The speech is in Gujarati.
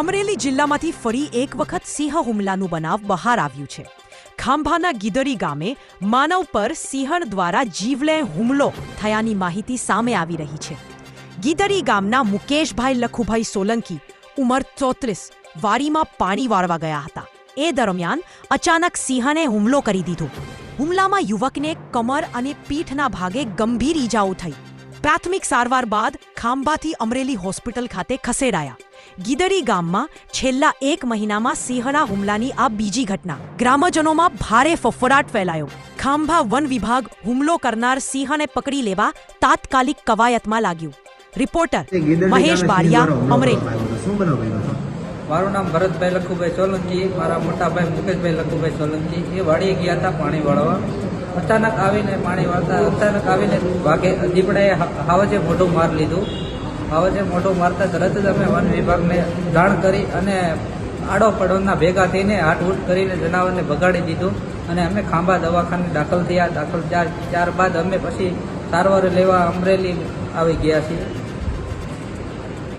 અમરેલી જિલ્લામાંથી ફરી એક વખત સિંહ હુમલાનું બનાવ બહાર આવ્યું છે. ખાંભાના ગીદરી ગામે માનવ પર સિંહણ દ્વારા જીવલેણ હુમલો થયાની માહિતી સામે આવી રહી છે. ગીદરી ગામના મુકેશભાઈ લખુભાઈ સોલંકી ઉંમર ચોત્રીસ વાડીમાં પાણી વાળવા ગયા હતા. એ દરમિયાન અચાનક સિંહણે હુમલો કરી દીધો. હુમલામાં યુવકને કમર અને પીઠના ભાગે ગંભીર ઈજાઓ થઈ. પ્રાથમિક સારવાર બાદ ખાંભાથી અમરેલી હોસ્પિટલ ખાતે ખસેડાયા. ગીદડી ગામમાં છેલ્લા એક મહિનામાં સિંહના હુમલાની આ બીજી ઘટના. ગ્રામજનોમાં ભારે ફફડાટ ફેલાયો. ખાંભા વન વિભાગ હુમલો કરનાર સિંહને પકડી લેવા તાત્કાલિક કવાયતમાં લાગ્યું. રિપોર્ટર મહેશ બારિયા અમરેલી? મારું નામ ભરતભાઈ લખુભાઈ સોલંકી મારા મોટાભાઈ મુકેશભાઈ લખુભાઈ સોલંકી. એ વાડીએ ગયા હતા પાણી વાળવા. અચાનક આવીને પાણી વાળતા અચાનક આવીને વાઘે દીપડાએ હાવજે મોઢું માર લીધું. હાવજે મોટો મારતા તરત જ અમે વન વિભાગને જાણ કરી અને આડો પડોના ભેગા થઈને હાટહૂટ કરીને જનાવરને ભગાડી દીધું અને અમે ખાંભા દવાખાને દાખલ થયા. દાખલ ત્યાર ત્યારબાદ અમે પછી સારવાર લેવા અમરેલી આવી ગયા છીએ.